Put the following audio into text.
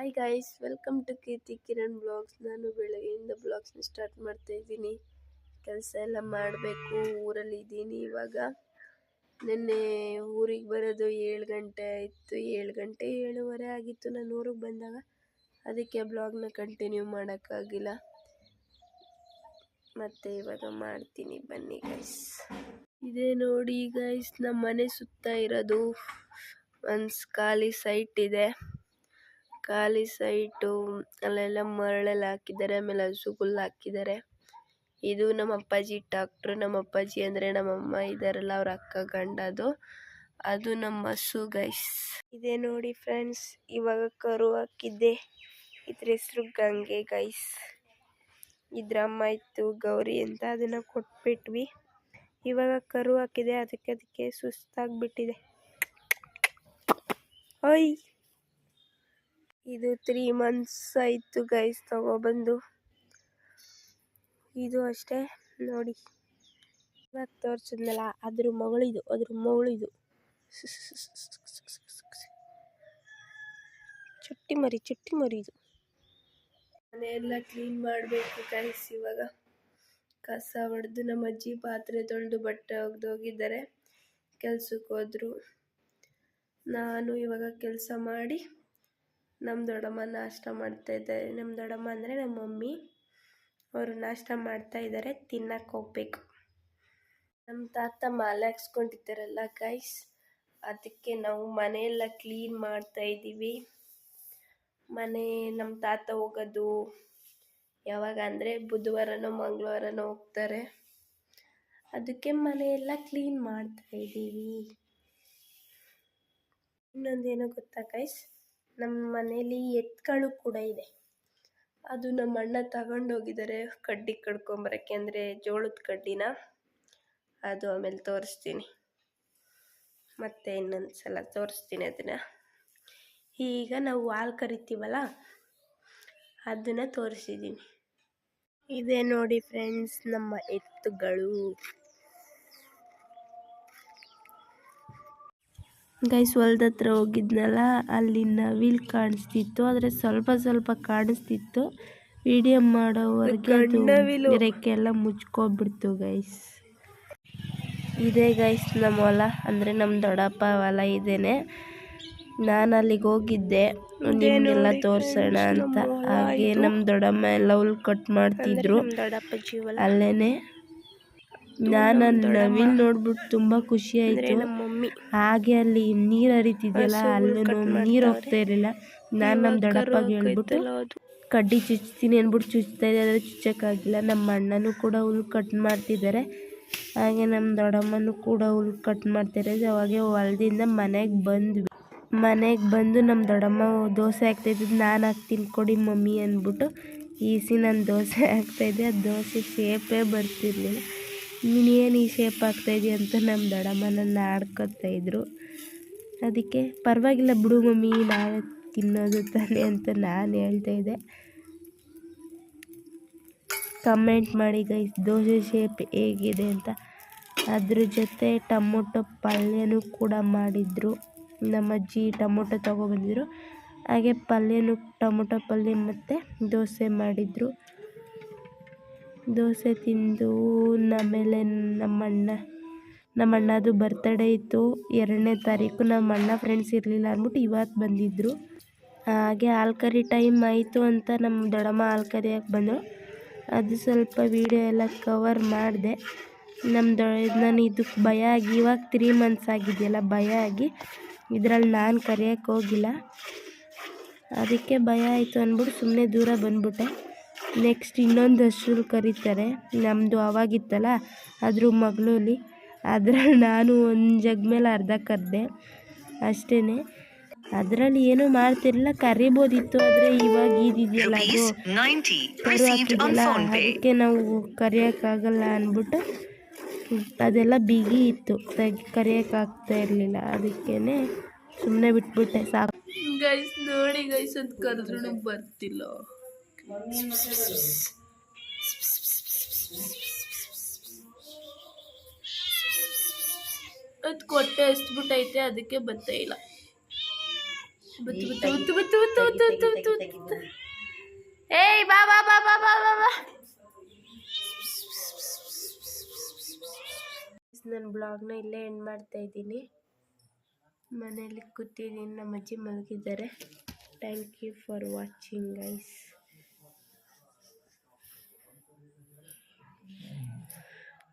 Hi guys welcome to Keerthi Kiran vlogs ನಾನು ಬೆಳಗ್ಗೆಯಿಂದ ಬ್ಲಾಗ್ಸ್ನ start ಮಾಡ್ತಾ ಇದ್ದೀನಿ. ಕೆಲಸ ಎಲ್ಲ ಮಾಡಬೇಕು, ಊರಲ್ಲಿ ಇದ್ದೀನಿ ಇವಾಗ. ನಿನ್ನೆ ಊರಿಗೆ ಬರೋದು ಏಳು ಗಂಟೆ ಆಯಿತು, ಏಳು ಗಂಟೆ ಏಳುವರೆ ಆಗಿತ್ತು ನಾನು ಊರಿಗೆ ಬಂದಾಗ. ಅದಕ್ಕೆ ಬ್ಲಾಗ್ನ ಕಂಟಿನ್ಯೂ ಮಾಡೋಕ್ಕಾಗಿಲ್ಲ. ಮತ್ತು ಇವಾಗ ಮಾಡ್ತೀನಿ, ಬನ್ನಿ ಗೈಸ್ ಇದೇ ನೋಡಿ ಗೈಸ್ ನಮ್ಮ ಮನೆ ಸುತ್ತ ಇರೋದು ಒಂದು ಖಾಲಿ ಸೈಟ್ ಇದೆ. ಖಾಲಿ ಸೈಟು, ಅಲ್ಲೆಲ್ಲ ಮರಳೆಲ್ಲ ಹಾಕಿದ್ದಾರೆ, ಆಮೇಲೆ ಹಸುಗುಲ್ ಹಾಕಿದ್ದಾರೆ. ಇದು ನಮ್ಮ ಅಪ್ಪಾಜಿ ಡಾಕ್ಟ್ರು. ನಮ್ಮ ಅಪ್ಪಾಜಿ ಅಂದರೆ ನಮ್ಮಮ್ಮ ಇದ್ದಾರಲ್ಲ, ಅವ್ರ ಅಕ್ಕ ಗಂಡದು ಅದು ನಮ್ಮ ಹಸು ಗೈಸ್. ಇದೆ ನೋಡಿ ಫ್ರೆಂಡ್ಸ್, ಇವಾಗ ಕರು ಹಾಕಿದ್ದೆ. ಇದ್ರ ಹೆಸರು ಗಂಗೆ ಗೈಸ್. ಇದ್ರ ಅಮ್ಮ ಇತ್ತು ಗೌರಿ ಅಂತ ಅದನ್ನು ಕೊಟ್ಬಿಟ್ವಿ. ಇವಾಗ ಕರು ಹಾಕಿದೆ, ಅದಕ್ಕೆ ಅದಕ್ಕೆ ಸುಸ್ತಾಗಿಬಿಟ್ಟಿದೆ. ಓಯ್! ಇದು ತ್ರೀ ಮಂತ್ಸ್ ಆಯಿತು ಗೈಸ್ ತಗೊಬಂದು. ಇದು ಅಷ್ಟೇ, ನೋಡಿ. ಇವಾಗ ತೋರಿಸಿದ್ನಲ್ಲ, ಅದ್ರ ಮಗಳಿದು ಅದ್ರ ಮಗಳಿದು ಚುಟ್ಟಿ ಮರಿ ಚುಟ್ಟಿ ಮರಿ ಇದು. ಮನೆಯೆಲ್ಲ ಕ್ಲೀನ್ ಮಾಡಬೇಕು ಗೈಸ್ ಇವಾಗ. ಕಸ ಹೊಡೆದು ನಮ್ಮ ಅಜ್ಜಿ ಪಾತ್ರೆ ತೊಳೆದು ಬಟ್ಟೆ ಒಗ್ದೋಗಿದ್ದಾರೆ ಕೆಲ್ಸಕ್ಕೆ ಹೋದರು. ನಾನು ಇವಾಗ ಕೆಲಸ ಮಾಡಿ ನಮ್ಮ ದೊಡ್ಡಮ್ಮ ನಾಷ್ಟ ಮಾಡ್ತಾ ಇದ್ದಾರೆ. ನಮ್ಮ ದೊಡ್ಡಮ್ಮ ಅಂದರೆ ನಮ್ಮ ಮಮ್ಮಿ. ಅವರು ನಾಷ್ಟ ಮಾಡ್ತಾ ಇದ್ದಾರೆ. ತಿನ್ನಕ್ಕೆ ಹೋಗ್ಬೇಕು. ನಮ್ಮ ತಾತ ಮಾಲೆ ಹಾಕ್ಸ್ಕೊಂಡಿದ್ದಾರಲ್ಲ ಗೈಸ್ ಅದಕ್ಕೆ ನಾವು ಮನೆಯೆಲ್ಲ ಕ್ಲೀನ್ ಮಾಡ್ತಾ ಇದ್ದೀವಿ. ಮನೆ ನಮ್ಮ ತಾತ ಹೋಗೋದು ಯಾವಾಗ ಅಂದರೆ ಬುಧವಾರನೋ, ಮಂಗಳವಾರನೋ ಹೋಗ್ತಾರೆ. ಅದಕ್ಕೆ ಮನೆಯೆಲ್ಲ ಕ್ಲೀನ್ ಮಾಡ್ತಾ ಇದ್ದೀವಿ. ಇನ್ನೊಂದೇನೋ ಗೊತ್ತಾ ಗೈಸ್ ನಮ್ಮ ಮನೇಲಿ ಎತ್ತುಗಳು ಕೂಡ ಇದೆ. ಅದು ನಮ್ಮ ಅಣ್ಣ ತಗೊಂಡೋಗಿದ್ದಾರೆ ಕಡ್ಡಿ ಕಡ್ಕೊಂಬರಕ್ಕೆ ಅಂದರೆ ಜೋಳದ ಕಡ್ಡಿನ. ಅದು ಆಮೇಲೆ ತೋರಿಸ್ತೀನಿ. ಮತ್ತೆ ಇನ್ನೊಂದು ಸಲ ತೋರಿಸ್ತೀನಿ ಅದನ್ನು ಈಗ ನಾವು ಹಾಲು ಕರಿತೀವಲ್ಲ, ಅದನ್ನು ತೋರಿಸಿದ್ದೀನಿ ಇದೆ ನೋಡಿ ಫ್ರೆಂಡ್ಸ್ ನಮ್ಮ ಎತ್ತುಗಳು. ಗೈಸ್ ಹೊಲ್ದ ಹತ್ರ ಹೋಗಿದ್ನಲ್ಲ ಅಲ್ಲಿ ನವಿಲ್ ಕಾಣಿಸ್ತಿತ್ತು ಆದರೆ ಸ್ವಲ್ಪ ಸ್ವಲ್ಪ ಕಾಣಿಸ್ತಿತ್ತು. ವಿಡಿಯೋ ಮಾಡೋವರೆಗೆ ರೆಕ್ಕೆ ಎಲ್ಲ ಮುಚ್ಕೊಬಿಡ್ತು ಗೈಸ್. ಇದೇ ಗೈಸ್ ನಮ್ಮ ಹೊಲ ಅಂದರೆ ನಮ್ಮ ದೊಡ್ಡಪ್ಪ ಹೊಲ ಇದೇನೆ. ನಾನು ಅಲ್ಲಿಗೆ ಹೋಗಿದ್ದೆ ನಿಮಗೆಲ್ಲ ತೋರಿಸೋಣ ಅಂತ. ಹಾಗೆ ನಮ್ಮ ದೊಡ್ಡಮ್ಮ ಎಲ್ಲ ಹುಲ್ ಕಟ್ ಮಾಡ್ತಿದ್ರು. ಅಲ್ಲೇನೆ ನಾನು ನವಿಲ್ ನೋಡ್ಬಿಟ್ಟು ತುಂಬ ಖುಷಿ ಆಯಿತು. ಹಾಗೆ ಅಲ್ಲಿ ನೀರು ಹರಿತಿದ್ಯಲ್ಲ ಅಲ್ಲೂ ನೀರು ಹೋಗ್ತಾ ಇರಲಿಲ್ಲ. ನಾನು ನಮ್ಮ ದೊಡ್ಡಪ್ಪಗೆ ಹೇಳ್ಬಿಟ್ಟು ಕಡ್ಡಿ ಚುಚ್ತೀನಿ ಅಂದ್ಬಿಟ್ಟು ಚುಚ್ತಾ ಇದೆ ಆದರೆ ಚುಚ್ಚೋಕ್ಕಾಗಿಲ್ಲ. ನಮ್ಮ ಅಣ್ಣನೂ ಕೂಡ ಹುಲ್ಲು ಕಟ್ ಮಾಡ್ತಿದ್ದಾರೆ. ಹಾಗೆ ನಮ್ಮ ದೊಡ್ಡಮ್ಮನೂ ಕೂಡ ಹುಲ್ಲು ಕಟ್ ಮಾಡ್ತಾರೆ ಅವಾಗೆ ಹೊಲದಿಂದ ಮನೆಗೆ ಬಂದ್ವಿ. ಮನೆಗೆ ಬಂದು ನಮ್ಮ ದೊಡ್ಡಮ್ಮ ದೋಸೆ ಹಾಕ್ತಾಯಿದ್ದು ನಾನು ಹಾಕ್ತೀನಿ ಕೊಡಿ ಮಮ್ಮಿ ಅಂದ್ಬಿಟ್ಟು ಈಸಿ ನಾನು ದೋಸೆ ಹಾಕ್ತಾಯಿದ್ದೆ ಆ ದೋಸೆ ಶೇಪೇ ಬರ್ತಿರ್ಲಿಲ್ಲ. ನೀನೇನು ಈ ಶೇಪ್ ಆಗ್ತಾಯಿದ್ದೀಯ ಅಂತ ನಮ್ಮ ದಡಮ್ಮನನ್ನು ನನ್ನ ಆಡ್ಕೊತಾ ಇದ್ರು. ಅದಕ್ಕೆ ಪರವಾಗಿಲ್ಲ ಬಿಡು ಮಮ್ಮಿ ನಾವೇ ತಿನ್ನೋದು ತಾನೆ ಅಂತ ನಾನು ಹೇಳ್ತಾ ಇದ್ದೆ. ಕಮೆಂಟ್ ಮಾಡಿ ಗೈಸ್ ದೋಸೆ ಶೇಪ್ ಹೇಗಿದೆ ಅಂತ. ಅದ್ರ ಜೊತೆ ಟೊಮೊಟೊ ಪಲ್ಯನೂ ಕೂಡ ಮಾಡಿದರು. ನಮ್ಮ ಅಜ್ಜಿ ಟೊಮೊಟೊ ತೊಗೊಬಂದಿದ್ರು ಹಾಗೆ ಪಲ್ಯನೂ, ಟೊಮೊಟೊ ಪಲ್ಯ ಮತ್ತು ದೋಸೆ ಮಾಡಿದರು. ದೋಸೆ ತಿಂದು ಆಮೇಲೆ ನಮ್ಮಣ್ಣ ನಮ್ಮಣ್ಣದು ಬರ್ತಡೇ ಇತ್ತು. ಎರಡನೇ ತಾರೀಕು ನಮ್ಮಣ್ಣ ಫ್ರೆಂಡ್ಸ್ ಇರಲಿಲ್ಲ ಅಂದ್ಬಿಟ್ಟು ಇವತ್ತು ಬಂದಿದ್ದರು ಹಾಗೆ ಹಾಲು ಟೈಮ್ ಆಯಿತು ಅಂತ ನಮ್ಮ ದೊಡ್ಡಮ್ಮ ಹಾಲು ಕರಿಯಕ್ಕೆ ಬಂದರು. ಅದು ಸ್ವಲ್ಪ ವೀಡಿಯೋ ಎಲ್ಲ ಕವರ್ ಮಾಡಿದೆ. ನಮ್ಮ ದೊ, ನಾನು ಇದಕ್ಕೆ ಭಯ ಆಗಿ, ಇವಾಗ ತ್ರೀ ಮಂತ್ಸ್ ಆಗಿದೆಯಲ್ಲ, ಭಯ ಆಗಿ ಇದರಲ್ಲಿ ನಾನು ಕರಿಯಕ್ಕೆ ಹೋಗಿಲ್ಲ. ಅದಕ್ಕೆ ಭಯ ಆಯಿತು ಅಂದ್ಬಿಟ್ಟು ಸುಮ್ಮನೆ ದೂರ ಬಂದ್ಬಿಟ್ಟೆ. ನೆಕ್ಸ್ಟ್ ಇನ್ನೊಂದು ಹಸ್ರು ಕರೀತಾರೆ. ನಮ್ಮದು ಅವಾಗಿತ್ತಲ್ಲ ಅದ್ರ ಮಗಳಲ್ಲಿ ಅದ್ರಲ್ಲಿ ನಾನು ಒಂದು ಜಗ್ ಮೇಲೆ ಅರ್ಧ ಕರೆದೆ ಅಷ್ಟೇ ಅದರಲ್ಲಿ ಏನೂ ಮಾಡ್ತಿರಲಿಲ್ಲ ಕರಿಬೋದಿತ್ತು ಆದರೆ ಇವಾಗ ಇದಿದೆಯಲ್ಲ ಅದು. ಕರು ಹಾಕಿದೆಯಲ್ಲ ಅದಕ್ಕೆ ನಾವು ಕರಿಯೋಕ್ಕಾಗಲ್ಲ ಅಂದ್ಬಿಟ್ಟು ಅದೆಲ್ಲ ಬಿಗಿ ಇತ್ತು. ತೆಗಿ ಕರಿಯೋಕ್ಕಾಗ್ತಾ ಇರಲಿಲ್ಲ ಅದಕ್ಕೇ ಸುಮ್ಮನೆ ಬಿಟ್ಬಿಟ್ಟೆ ಸಾಕು. ಗೈಸ್ ನೋಡಿ ಗೈಸ್ ಅಂತ ಕರೆದ್ರೂ ಬರ್ತಿಲ್ಲ. ಅದು ಕೊಟ್ಟೆ ಎಸ್ಬಿಟ್ಟೈತೆ ಅದಕ್ಕೆ ಬತ್ತೇ ಇಲ್ಲ. ಏಯ್ ಬಾ ಬಾ ಬಾ ಬಾ ಬಾ ಬಾ ಬಾ. ನನ್ನ ಬ್ಲಾಗ್ನ ಇಲ್ಲೇ ಎಂಡ್ ಮಾಡ್ತಾ ಇದ್ದೀನಿ. ಮನೇಲಿ ಕೂತಿದ್ದೀನಿ ನಮ್ಮ ಅಜ್ಜಿ ಮಲಗಿದ್ದಾರೆ. Thank you for watching guys